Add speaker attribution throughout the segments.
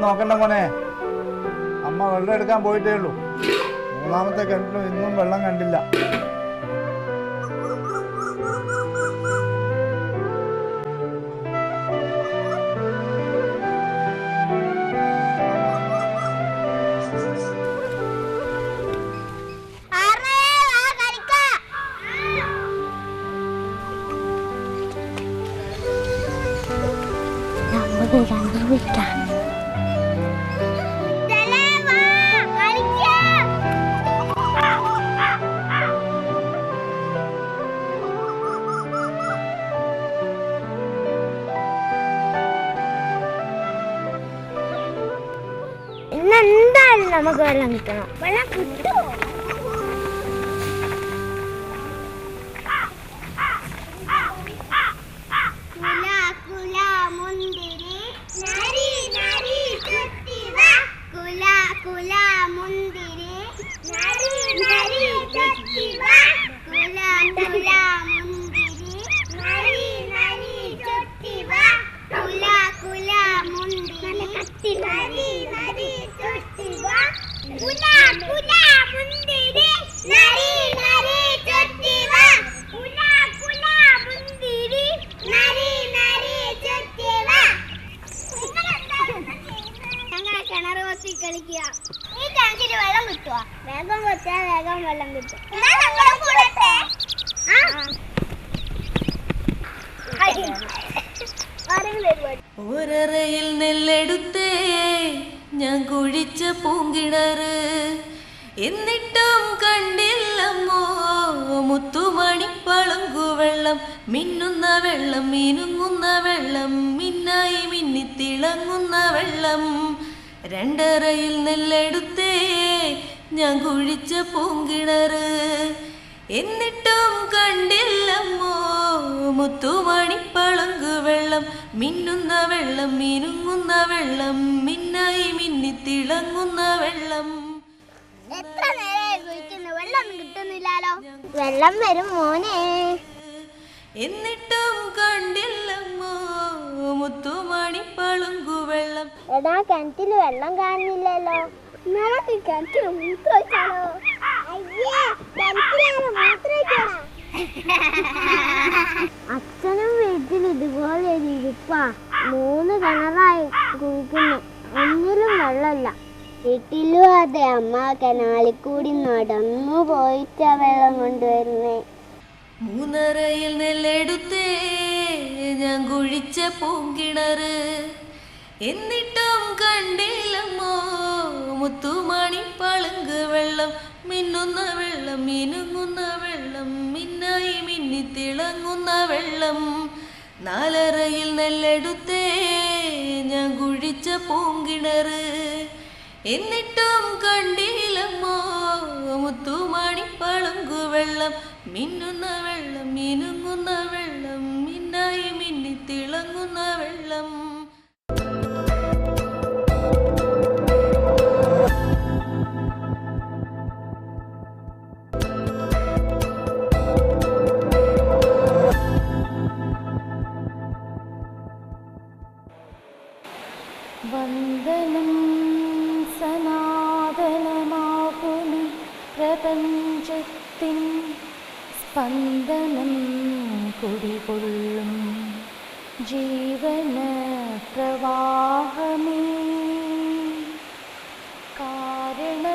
Speaker 1: നോക്കണ്ട മോനെ. അമ്മ വെള്ളം എടുക്കാൻ പോയിട്ടേ ഉള്ളൂ. മൂന്നാമത്തെ കിണറ്റിലും ഇന്നും വെള്ളം കണ്ടില്ല.
Speaker 2: എന്തായാലും നമുക്ക് വെള്ളം കിട്ടണം. വെള്ളം കിട്ടുമോ കുല നരി നരി കുല കുല മുന്തിരി നരി നരി ചുറ്റിവ കുല കുല മുന്തിരി നരി നരി ചുറ്റിവ കുല കുല മുന്തിരി നരി നരി ചുറ്റിവ കുല കുല മുന്തിരി നരി നരി ചുറ്റിവ കുല കുല മുന്തിരി നരി നരി ചുറ്റിവ ഞങ്ങളെ കിണർ കൊത്തി കളിക്കുക ഈ കിണറ്റിൽ വെള്ളം കിട്ടുക വേഗം കൊത്തിയാൽ വേഗം വെള്ളം കിട്ടും
Speaker 3: ഒരറയിൽ നെല്ലെടുത്തേ ഞാൻ കുഴിച്ച പൂങ്കിണറ്. എന്നിട്ടും കണ്ടില്ലമ്മോ മുത്തുമണി പളുങ്കുവെള്ളം മിന്നുന്ന വെള്ളം മിനുങ്ങുന്ന വെള്ളം മിന്നായി തിളങ്ങുന്ന വെള്ളം. രണ്ടറയിൽ നെല്ലെടുത്തേ ഞാൻ കുഴിച്ച പൂങ്കിണറ്. എന്നിട്ടും കണ്ടില്ലമ്മോ മുത്തുമണി പളുങ്കു വെള്ളം മിന്നുന്ന വെള്ളം മിനുങ്ങുന്ന വെള്ളം മിന്നായി തിളങ്ങുന്ന വെള്ളം.
Speaker 2: എത്ര നേരമായി കുഴിക്കുന്നു വെള്ളം കിട്ടുന്നില്ലല്ലോ. വെള്ളം വരും മോനെ.
Speaker 3: എന്നിട്ടും കണ്ടില്ലമ്മോ മുത്തുമണിപ്പളുങ്കു വെള്ളം.
Speaker 2: എടാ കിണറ്റിൽ വെള്ളം കാണുന്നില്ലല്ലോ. നമുക്ക് കിണറ്റിൽ മൂത്ര വെച്ചാലോ അയ്യേ കിണറ്റിലാണ് മൂത്ര വെക്കണ അച്ഛനും വീട്ടിൽ ഇതുപോലെ ഇരിപ്പാ. മൂന്ന് കിണറായി കുഴിക്കുന്നു. ഒന്നിലും വെള്ളമില്ല. വീട്ടിലും അതെ അമ്മ കനാലിൽ കൂടി നടന്നു പോയിട്ടാ വെള്ളം കൊണ്ടുവരുന്നേ.
Speaker 3: മൂന്നറയിൽ നെല്ലെടുത്തേ ഞാൻ കുഴിച്ച പൂങ്കിണറ്. എന്നിട്ടും കണ്ടില്ലമ്മോ മുത്തുമണി പളുങ്ക് വെള്ളം മിന്നുന്ന വെള്ളം മിനുങ്ങുന്ന വെള്ളം. മിന്നായി തിളങ്ങുന്ന വെള്ളം. നാലറയിൽ നെല്ലെടുത്തേ ഞാൻ കുഴിച്ച പൂങ്കിണറ്. എന്നിട്ടും കണ്ടില്ലമ്മോ മുത്തുമണി പളുങ്കു വെള്ളം. മിന്നുന്ന വെള്ളം മിനുങ്ങുന്ന വെള്ളം മിന്നായി മിന്നി തിളങ്ങുന്ന വെള്ളം. വന്ദനം സനാതനമാകുമി പ്രപഞ്ചത്തിൻ സ്പന്ദനം കുടികൊള്ളും. ജീവന പ്രവാഹമേ. കാരണജലമായി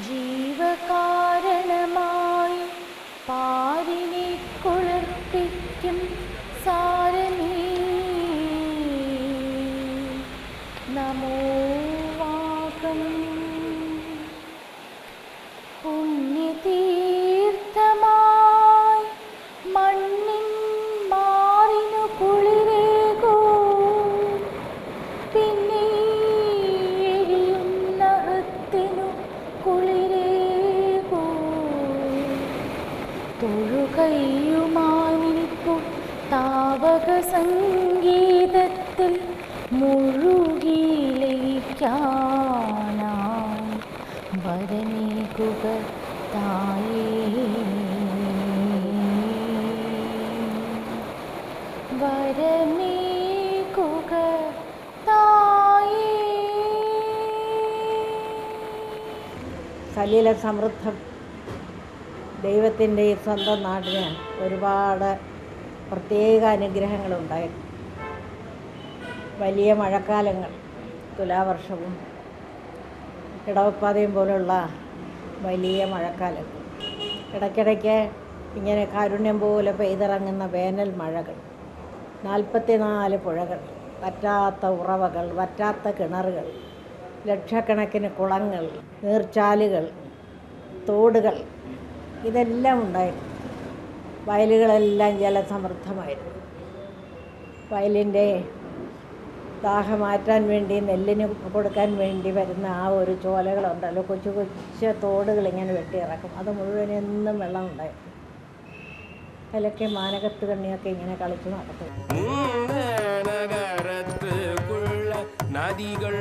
Speaker 3: ജീവകാരണമായി
Speaker 4: സലീല സമൃദ്ധം ദൈവത്തിന്റെ സ്വന്തം നാടിന് ഒരുപാട് പ്രത്യേക അനുഗ്രഹങ്ങളുണ്ടായിരുന്നു വലിയ മഴക്കാലങ്ങൾ തുലാവർഷവും ഇടവപ്പാതയും പോലുള്ള വലിയ മഴക്കാലങ്ങൾ. ഇടയ്ക്കിടയ്ക്ക് ഇങ്ങനെ കാരുണ്യം പോലെ പെയ്തിറങ്ങുന്ന വേനൽ മഴകൾ നാൽപ്പത്തിനാല് പുഴകൾ വറ്റാത്ത ഉറവകൾ വറ്റാത്ത കിണറുകൾ ലക്ഷക്കണക്കിന് കുളങ്ങൾ നീർച്ചാലുകൾ തോടുകൾ ഇതെല്ലാം ഉണ്ടായിരുന്നു. വയലുകളെല്ലാം ജലസമൃദ്ധമായിരുന്നു. വയലിന്റെ ദാഹം മാറ്റാൻ വേണ്ടി നെല്ലിന് കൊടുക്കാൻ വേണ്ടി വരുന്ന ആ ഒരു ചോലകളുണ്ടല്ലോ. കൊച്ചു കൊച്ചു തോടുകൾ ഇങ്ങനെ വെട്ടിയിറക്കും. അത് മുഴുവൻ എന്നും വെള്ളം ഉണ്ടായിരുന്നു. അതിലൊക്കെ മാനകത്ത് കണ്ണിയൊക്കെ ഇങ്ങനെ കളിച്ചു നടക്കും.
Speaker 5: നദികൾ.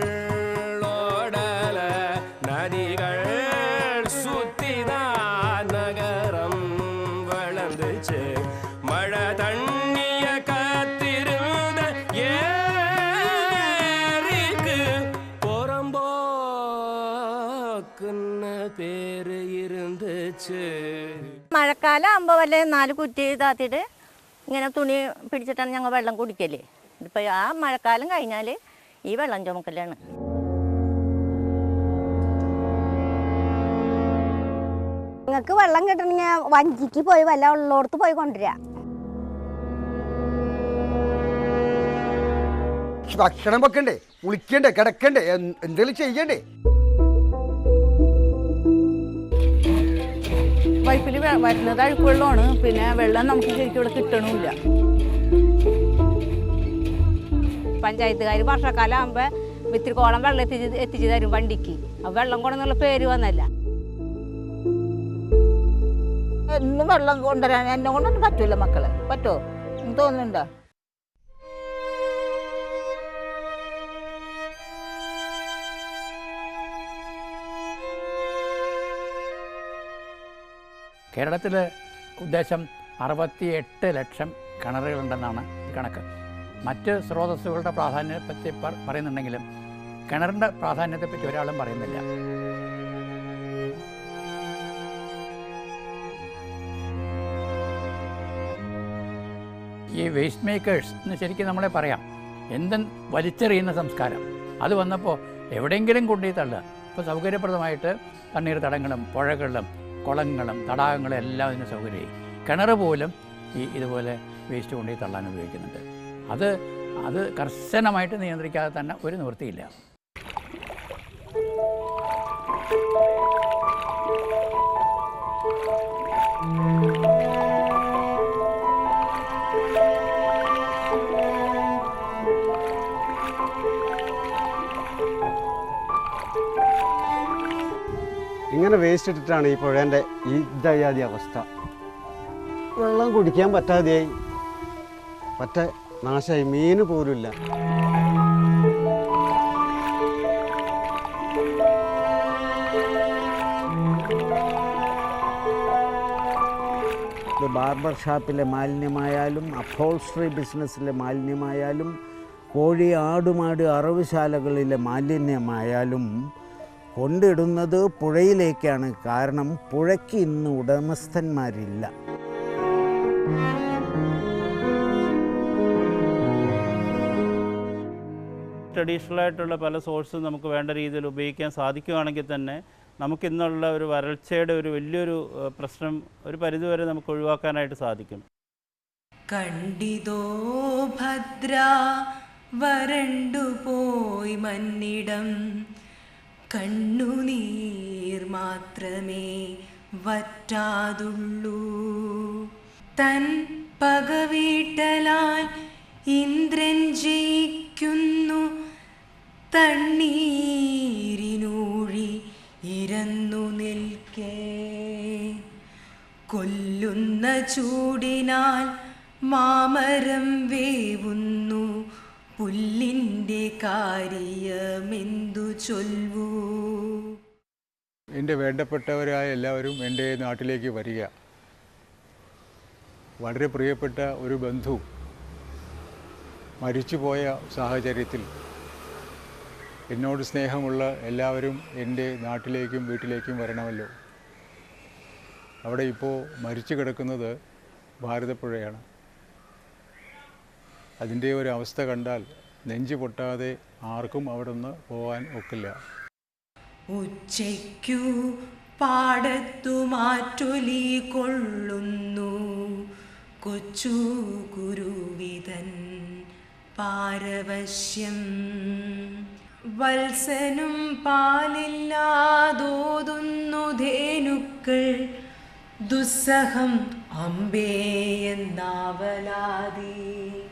Speaker 6: മഴക്കാലം ആകുമ്പോൾ വല്ല നാല് കുറ്റി താത്തിയിട്ട് ഇങ്ങനെ തുണി പിടിച്ചിട്ടാണ് ഞങ്ങൾ വെള്ളം കുടിക്കൽ. ഇപ്പം ആ മഴക്കാലം കഴിഞ്ഞാൽ ഈ വെള്ളം ചുമക്കലാണ്.
Speaker 7: ഞങ്ങൾക്ക് വെള്ളം കിട്ടണമെങ്കിൽ വഞ്ചിക്ക് പോയി വല്ല ഉള്ളോടത്ത് പോയി കൊണ്ടുവരാം.
Speaker 8: ഭക്ഷണം വെക്കണ്ടേ? കുളിക്കണ്ടേ? കിടക്കണ്ടേ? എന്തെങ്കിലും ചെയ്യണ്ടേ?
Speaker 9: പൈപ്പിൽ വരുന്നത് അഴുക്കുവെള്ളമാണ്. പിന്നെ വെള്ളം നമുക്ക് ശരിക്കും ഇവിടെ കിട്ടണമില്ല പഞ്ചായത്തുകാർ വർഷക്കാലം ആകുമ്പോൾ ഇത്തിരിക്കോളം വെള്ളം എത്തിച്ച് എത്തിച്ച് തരും വണ്ടിക്ക്. ആ വെള്ളം കൊണ്ടെന്നുള്ള പേര് വന്നല്ല. എന്നും വെള്ളം കൊണ്ടുവരാൻ എന്നെ കൊണ്ടൊന്നും പറ്റൂല മക്കളെ. പറ്റോ? തോന്നുന്നുണ്ടോ?
Speaker 10: കേരളത്തിൽ ഉദ്ദേശം അറുപത്തിയെട്ട് ലക്ഷം കിണറുകളുണ്ടെന്നാണ് കണക്ക്. മറ്റ് സ്രോതസ്സുകളുടെ പ്രാധാന്യത്തെപ്പറ്റി പറയുന്നുണ്ടെങ്കിലും കിണറിന്റെ പ്രാധാന്യത്തെപ്പറ്റി ഒരാളും പറയുന്നില്ല. ഈ വേസ്റ്റ് മേക്കേഴ്സ് എന്ന് ശരിക്കും നമ്മളെ പറയാം. എന്തും വലിച്ചെറിയുന്ന സംസ്കാരം. അത് വന്നപ്പോൾ എവിടെയെങ്കിലും കൊണ്ടുപോയി തള്ളുക. ഇപ്പോൾ സൗകര്യപ്രദമായിട്ട് തണ്ണീർത്തടങ്ങളും പുഴകളും കുളങ്ങളും തടാകങ്ങളും എല്ലാം ഇതിന് സൗകര്യമായി. കിണർ പോലും ഈ ഇതുപോലെ വേസ്റ്റ് കൊണ്ടുപോയി തള്ളാൻ ഉപയോഗിക്കുന്നുണ്ട്. അത് അത് കർശനമായിട്ട് നിയന്ത്രിക്കാതെ തന്നെ ഒരു നിവൃത്തിയില്ല.
Speaker 11: ഇങ്ങനെ വേസ്റ്റ് ഇട്ടിട്ടാണ് ഈ പുഴേന്റെ ഇതായാതി അവസ്ഥ. വെള്ളം കുടിക്കാൻ പറ്റാതെയായി. പറ്റ നാശമായി. മീൻ പോലുമില്ല ബാർബർ ഷാപ്പിലെ മാലിന്യമായാലും അപ്പോൾസ്ട്രി ബിസിനസ്സിലെ മാലിന്യമായാലും കോഴി ആടുമാട് അറവുശാലകളിലെ മാലിന്യമായാലും കൊണ്ടിടുന്നത് പുഴയിലേക്കാണ് കാരണം പുഴയ്ക്ക് ഇന്ന് ഉടമസ്ഥന്മാരില്ല.
Speaker 12: ട്രഡീഷണൽ ആയിട്ടുള്ള പല സോഴ്സും നമുക്ക് വേണ്ട രീതിയിൽ ഉപയോഗിക്കാൻ സാധിക്കുകയാണെങ്കിൽ തന്നെ നമുക്കിന്നുള്ള ഒരു വരൾച്ചയുടെ ഒരു വലിയൊരു പ്രശ്നം ഒരു പരിധിവരെ നമുക്ക് ഒഴിവാക്കാനായിട്ട് സാധിക്കും.
Speaker 13: കണ്ടിതോ ഭദ്ര വരണ്ടു പോയി മന്നിടം കണ്ണുനീർ മാത്രമേ വറ്റാതുള്ളൂ. തൻ പകവീട്ടലാൽ ഇന്ദ്രൻ ജയിക്കുന്നു. തണ്ണീരിനൂഴി ഇരന്നു നിൽക്കേ. കൊല്ലുന്ന ചൂടിനാൽ മാമരം വേവുന്നു. പുല്ലിന്റെ കാര്യമെന്തു ചൊൽവൂ?
Speaker 14: എന്റെ വേണ്ടപ്പെട്ടവരായ എല്ലാവരും എന്റെ നാട്ടിലേക്ക് വരിക. വളരെ പ്രിയപ്പെട്ട ഒരു ബന്ധു മരിച്ചുപോയ സാഹചര്യത്തിൽ എന്നോട് സ്നേഹമുള്ള എല്ലാവരും എന്റെ നാട്ടിലേക്കും വീട്ടിലേക്കും വരണമല്ലോ. അവിടെ ഇപ്പോൾ മരിച്ചു കിടക്കുന്നത് ഭാരതപ്പുഴയാണ്. അതിന്റെ ഒരു അവസ്ഥ കണ്ടാൽ നെഞ്ചു പൊട്ടാതെ ആർക്കും അവിടെ നിന്ന് പോകാൻ ഒക്കില്ല.
Speaker 13: ഉച്ചയ്ക്കു പാടത്തു മാറ്റൊലി കൊള്ളുന്നു. കൊച്ചു കുരുവിതൻ പാരവശ്യം. വത്സനും പാലില്ലാതോതുന്നു ധേനുക്കൾ. ദുസ്സഹം അമ്പേ എന്നാവലാതി.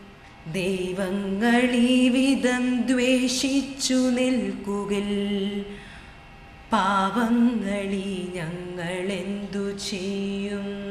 Speaker 13: ദൈവങ്ങളീ വിധം ദ്വേഷിച്ചു നിൽക്കുകിൽ. പാവങ്ങളീ ഞങ്ങളെന്തു ചെയ്യും?